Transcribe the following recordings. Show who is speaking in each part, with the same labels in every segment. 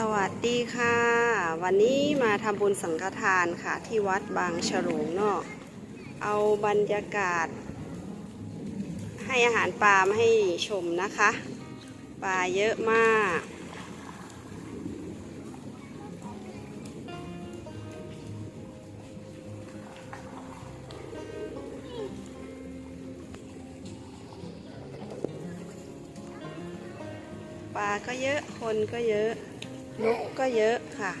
Speaker 1: สวัสดีค่ะ วันนี้มาทำบุญสังฆทานค่ะ ที่วัดบางฉลงเนาะเอาบรรยากาศ ให้อาหารปลามาให้ชมนะคะ ปลาเยอะมาก ปลาก็เยอะคนก็เยอะ นกก็เยอะค่ะ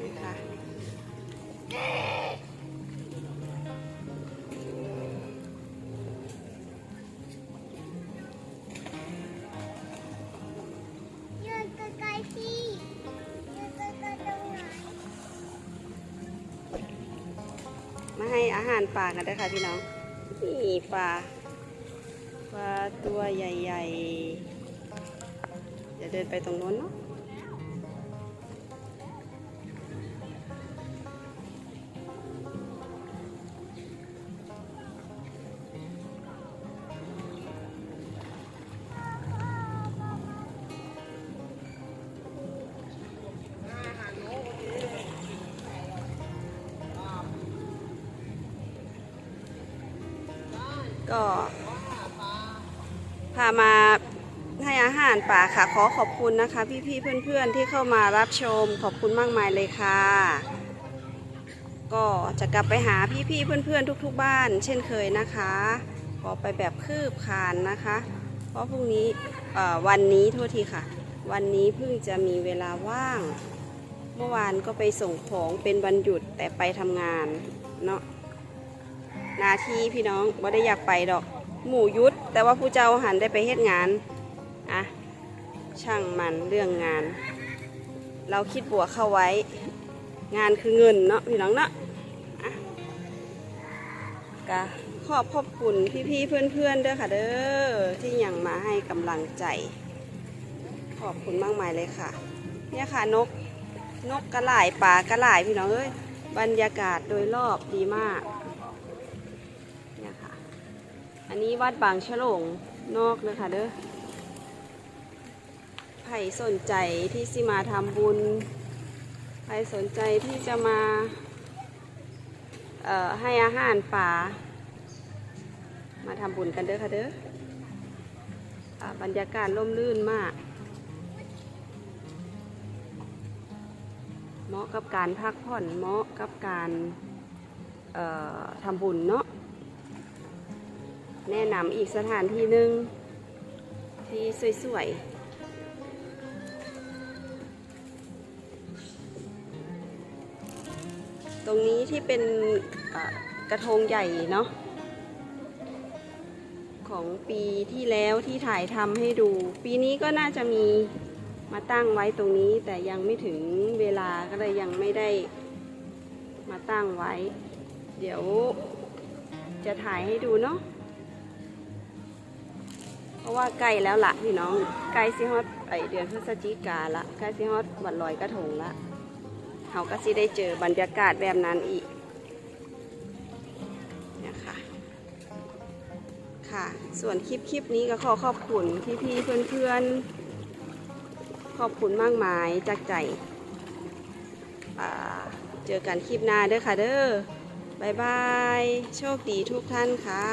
Speaker 1: นี่ค่ะ
Speaker 2: ยืนไกลๆสิยืนไกล้ๆตรงไหน
Speaker 1: มาให้อาหารปลากันด้วยค่ะพี่น้องนี่ปลา ปลาตัวใหญ่ๆจะเดินไปตรงโน้นเนาะก็ พามาให้อาหารป่าค่ะ ขอขอบคุณนะคะ พี่ๆเพื่อนๆที่เข้ามารับชมขอบคุณมากมายเลยค่ะ ก็จะกลับไปหาพี่ๆเพื่อนๆทุก ๆ บ้าน เช่นเคยนะคะขอไปแบบคืบคานนะคะ เพราะพรุ่งนี้วันนี้โทษทีค่ะ วันนี้เพิ่งจะมีเวลาว่าง เมื่อวานก็ไปส่งของเป็นวันหยุดแต่ไปทำงานเนาะหนาทีพี่น้องบ่ได้อยากไปดอก หมู่ยุดแต่ว่าผู้เจ้าหันได้ไปเฮ็ดงานอะช่างมันเรื่องงาน เราคิดบวกเข้าไว้ งานคือเงินเนาะพี่น้องเนาะอะกะขอบขอบคุณพี่ๆเพื่อนๆเด้อค่ะเด้อที่ยังมาให้กำลังใจ ขอบคุณมากมายเลยค่ะ เนี่ยค่ะนกนกกระหล่ายป่ากระหล่ายพี่น้องเอ้ยบรรยากาศโดยรอบดีมาก อันนี้วัดบางฉลงนอกเลยค่ะเด้อใครสนใจที่สิมาทำบุญ ใครสนใจที่จะมาเอ่อให้อาหารป่า มาทำบุญกันเด้อค่ะเด้ออ่าบรรยากาศร่มรื่นมาก เหมาะกับการพักผ่อนเหมาะกับการเอ่อทำบุญเนาะ แนะนำอีกสถานที่หนึ่งที่สวยๆ ตรงนี้ที่เป็นกระทงใหญ่เนาะของปีที่แล้วที่ถ่ายทำให้ดู ปีนี้ก็น่าจะมีมาตั้งไว้ตรงนี้แต่ยังไม่ถึงเวลาก็เลยยังไม่ได้มาตั้งไว้ เดี๋ยวจะถ่ายให้ดูเนาะ เพราะว่าใกล้แล้วละพี่น้องใกล้สิฮอดไอเดือนพฤศจิกาละใกล้สิฮอดวันลอยกระทงละเขาก็สิได้เจอบรรยากาศแบบนั้นอีกนะคะค่ะ ส่วนคลิปคลิปนี้ก็ขอขอบคุณพี่พี่เพื่อนเพื่อนๆขอบคุณมากมายจากใจอ่าเจอกันคลิปหน้าเด้อค่ะเด้อบายบาย โชคดีทุกท่านค่ะ